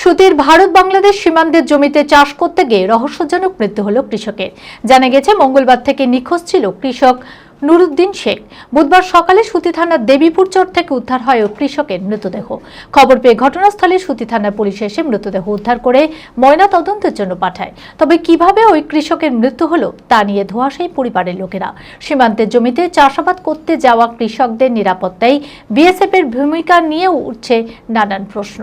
সুতির ভারত বাংলাদেশ সীমান্তের জমিতে চাষ করতে গিয়ে রহস্যজনক মৃত্যু হল কৃষকের। জানা গেছে, মঙ্গলবার থেকে নিখোঁজ ছিল কৃষক নুরুদ্দিন শেখ। বুধবার সকালে সুতি থানার দেবীপুর চর থেকে উদ্ধার হয় ওই কৃষকের মৃতদেহ। খবর পেয়ে ঘটনাস্থলে সুতি থানার পুলিশ এসে মৃতদেহ উদ্ধার করে ময়না তদন্তের জন্য পাঠায়। তবে কীভাবে ওই কৃষকের মৃত্যু হলো, তা নিয়ে ধোয়াশাই পরিবারের লোকেরা। সীমান্তের জমিতে চাষাবাদ করতে যাওয়া কৃষকদের নিরাপত্তায় বিএসএফ এর ভূমিকা নিয়েও উঠছে নানান প্রশ্ন।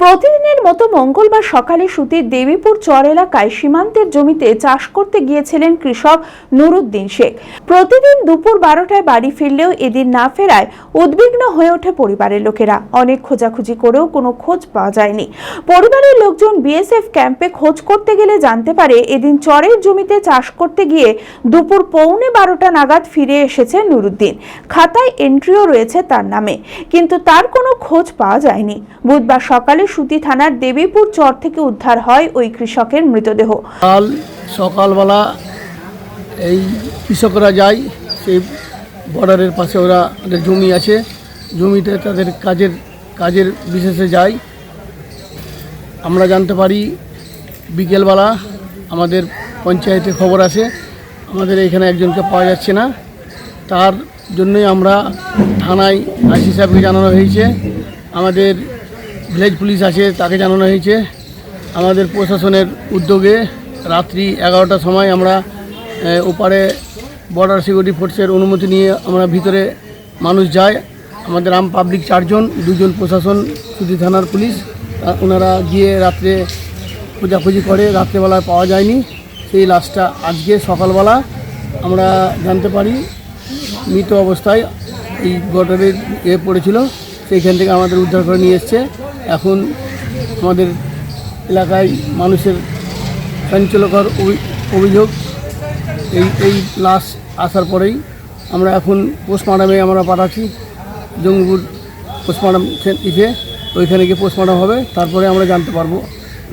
প্রতিদিনের মতো মঙ্গলবার সকালে সুতির দেবীপুর চর এলাকায় সীমান্তের জমিতে চাষ করতে গিয়েছিলেন কৃষক নুরুদ্দিন শেখ। প্রতিদিন দুপুর বারোটায় বাড়ি ফিরলেও এদিন না ফেরায় উদ্বিগ্ন হয়ে ওঠে পরিবারের লোকেরা। অনেক খোঁজাখুঁজি করেও কোনো খোঁজ পাওয়া যায়নি। পরিবারের লোকজন বিএসএফ ক্যাম্পে খোঁজ করতে গেলে জানতে পারে এদিন চরের জমিতে চাষ করতে গিয়ে দুপুর পৌনে বারোটা নাগাদ ফিরে এসেছে নুরুদ্দিন। খাতায় এন্ট্রিও রয়েছে তার নামে। কিন্তু তার কোনো খোঁজ পাওয়া যায়নি। বুধবার সকালে সুতি থানার দেবীপুর চর থেকে উদ্ধার হয় ওই কৃষকের মৃতদেহ। কাল সকালবেলা এই কৃষকরা যায়, সেই বর্ডারের পাশে ওরা জমি আছে, জমিতে তাদের কাজের কাজের বিশেষে যায়। আমরা জানতে পারি বিকেলবেলা আমাদের পঞ্চায়েতে খবর আসে, আমাদের এখানে একজনকে পাওয়া যাচ্ছে না। তার জন্যই আমরা থানায় আইসি সাহেবকে জানানো হয়েছে। আমাদের ভিলেজ পুলিশ আছে তাকে জানানো হয়েছে। আমাদের প্রশাসনের উদ্যোগে রাত্রি এগারোটার সময় আমরা ওপারে বর্ডার সিকিউরিটি ফোর্সের অনুমতি নিয়ে আমরা ভিতরে মানুষ যায়। আমাদের আম পাবলিক চারজন, দুজন প্রশাসন সুতি থানার পুলিশ ওনারা গিয়ে রাত্রে খোঁজাখুঁজি করে রাত্রেবেলায় পাওয়া যায়নি। সেই লাশটা আজকে সকালবেলা আমরা জানতে পারি, মৃত অবস্থায় এই বর্ডারের এ পড়েছিল। সেইখান থেকে আমাদের উদ্ধার করে নিয়ে এসছে। এখন আমাদের এলাকায় মানুষের চাঞ্চল্যকর অভি- অভিযোগ। এই এই লাশ আসার পরেই আমরা এখন পোস্টমার্টামে আমরা পাঠাচ্ছি। জঙ্গিপুর পোস্টমার্টাম ইসে ওইখানে গিয়ে পোস্টমার্টাম হবে। তারপরে আমরা জানতে পারব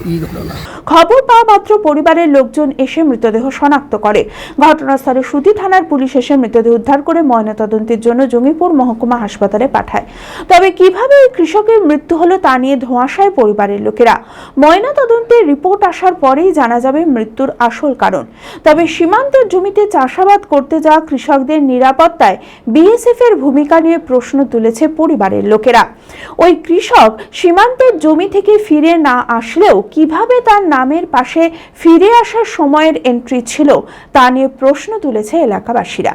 কী ঘটনা। খবর পাওয়া মাত্র পরিবারের লোকজন এসে মৃতদেহ শনাক্ত করে। ঘটনাস্থলে সুতি থানার পুলিশ এসে মৃতদেহ উদ্ধার করে ময়নাতদন্তের জন্য জঙ্গিপুর মহকুমা হাসপাতালে পাঠায়। তবে কীভাবে ওই কৃষকের মৃত্যু হলো তা নিয়ে ধোঁয়াশায় পরিবারের লোকেরা। ময়নাতদন্তের রিপোর্ট আসার পরেই জানা যাবে মৃত্যুর আসল কারণ। তবে সীমান্তের জমিতে চাষাবাদ করতে যাওয়া কৃষকদের নিরাপত্তায় বিএসএফ এর ভূমিকা নিয়ে প্রশ্ন তুলেছে পরিবারের লোকেরা। ওই কৃষক সীমান্তের জমি থেকে ফিরে না আসলেও কীভাবে তার নামের পাশে ফিরে আসার সময়ের এন্ট্রি ছিল। তা নিয়ে প্রশ্ন তুলেছে এলাকাবাসীরা।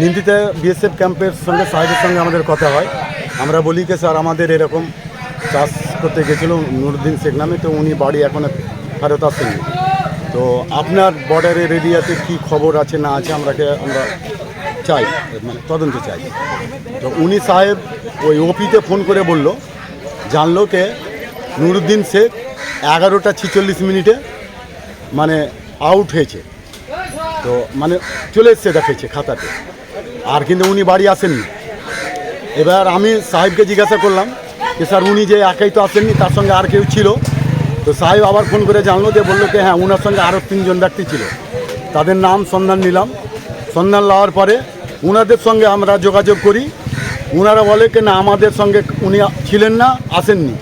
নিন্দিতে বিএসএফ ক্যাম্পের সঙ্গে সাহেবের সঙ্গে আমাদের কথা হয়। আমরা বলি যে, স্যার, আমাদের এরকম চাষ করতে গেছিল নুরুদ্দিন শেখ নামে, তো উনি বাড়ি এখন ফেরত আসেননি। তো আপনার বর্ডারের এরিয়াতে কি খবর আছে, না আছে, আমরাকে আমরা চাই মানে তদন্ত চাই। তো উনি সাহেব ওই ওপিতে ফোন করে বলল, জানলো কে নুরুদ্দিন শেখ এগারোটা ছিচল্লিশ মিনিটে মানে আউট হয়েছে। তো মানে চলে এসছে দেখেছে খাতাতে। আর কিন্তু উনি বাড়ি আসেননি। এবার আমি সাহেবকে জিজ্ঞাসা করলাম যে, স্যার, উনি যে একাই তো আসেননি, তার সঙ্গে আর কেউ ছিল? তো সাহেব আবার ফোন করে জানলো যে, বলল যে হ্যাঁ ওনার সঙ্গে আরও তিনজন ব্যক্তি ছিল। তাদের নাম সন্ধান নিলাম। সন্ধান নেওয়ার পরে ওনাদের সঙ্গে আমরা যোগাযোগ করি। ওনারা বলে কি, না, আমাদের সঙ্গে উনি ছিলেন না, আসেননি।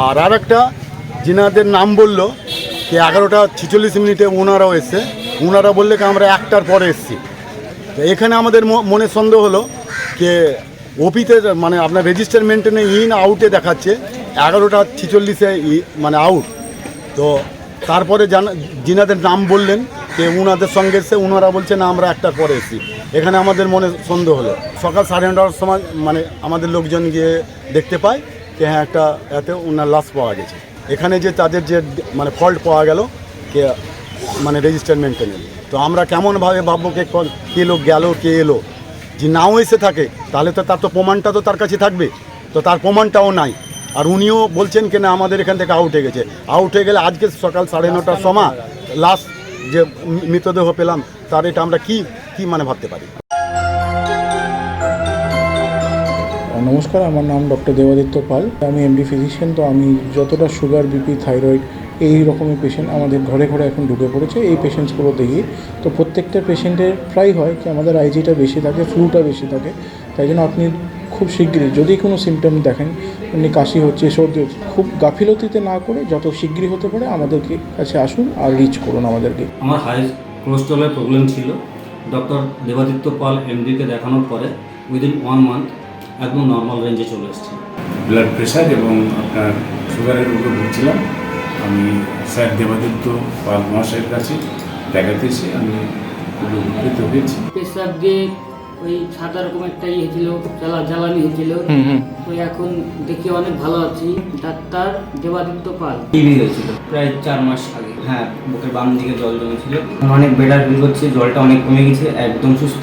আর আর একটা যিনাদের নাম বলল যে এগারোটা ছিচল্লিশ মিনিটে ওনারাও এসছে। ওনারা বললে কি আমরা একটার পরে এসছি। তো এখানে আমাদের মনে সন্দেহ হলো যে ওপিতে মানে আপনার রেজিস্টার মেনটেনে ইন আউটে দেখাচ্ছে, এগারোটা ছিচল্লিশে মানে আউট তো তারপরে জানা যিনাদের নাম বললেন যে উনাদের সঙ্গে এসে উনারা বলছে, না, আমরা একটার পরে এসেছি। এখানে আমাদের মনে সন্দেহ হলো। সকাল সাড়ে নটার সময় মানে আমাদের লোকজন গিয়ে দেখতে পায়। যে হ্যাঁ একটা এতে ওনার লাশ পাওয়া গেছে। এখানে যে তাদের যে মানে ফল্ট পাওয়া গেল, কে মানে রেজিস্টার মেনটেনে তো আমরা কেমনভাবে ভাববো কে ক- কে লোক গেল, কে এলো? যে নাও এসে থাকে, তাহলে তো তার তো প্রমাণটা তো তার কাছে থাকবে। তো তার প্রমাণটাও নাই। আর উনিও বলছেন কিনা আমাদের এখান থেকে আউট হয়ে গেছে। আউট হয়ে গেলে আজকে সকাল সাড়ে নটার সময় লাস্ট যে মৃতদেহ পেলাম, তার এটা আমরা কি কি মানে ভাবতে পারি? নমস্কার, আমার নাম ডক্টর দেবাদিত্য পাল। আমি এমডি ফিজিশিয়ান তো আমি যতটা সুগার বিপি থাইরয়েড এই রকমের পেশেন্ট আমাদের ঘরে ঘরে এখন ঢুকে পড়েছে। এই পেশেন্টসগুলো দেখি। তো প্রত্যেকটা পেশেন্টের প্রায় হয় কি আমাদের আইজিটা বেশি থাকে ফ্লুটা বেশি থাকে। তাই জন্য আপনি খুব শীঘ্রই যদি কোনো সিমটম দেখেন, এমনি কাশি হচ্ছে, সর্দি হচ্ছে, খুব গাফিলতিতে না করে যত শীঘ্রই হতে পারে আমাদেরকে কাছে আসুন আর রিচ করুন আমাদেরকে। আমার হাই কোলেস্ট্রলের প্রবলেম ছিল। ডক্টর দেবাদিত্য পাল এমডিকে দেখানোর পরে উইদিন ওয়ান মান্থ একদম নর্মাল রেঞ্জে চলে এসেছে ব্লাড প্রেশার এবং আপনার সুগারের উপরে ভুগছিলাম। আমি স্যার দেবাদিত্য পাল মহাশয়ের কাছে দেখাতে এসে আমি উপকৃত হয়েছি। দিয়ে ওই সাদা রকম একটা ইয়ে ছিল জ্বালা জ্বালানি হয়েছিল তো এখন দেখি অনেক ভালো আছি। ডাক্তার দেবাদিত্য পাল। টিভি হয়েছিল। প্রায় চার মাস আগে। হ্যাঁ বুকের বাম দিকে জল জমেছিল। অনেক বেটার ফিল করছে জলটা অনেক কমে গেছে একদম সুস্থ।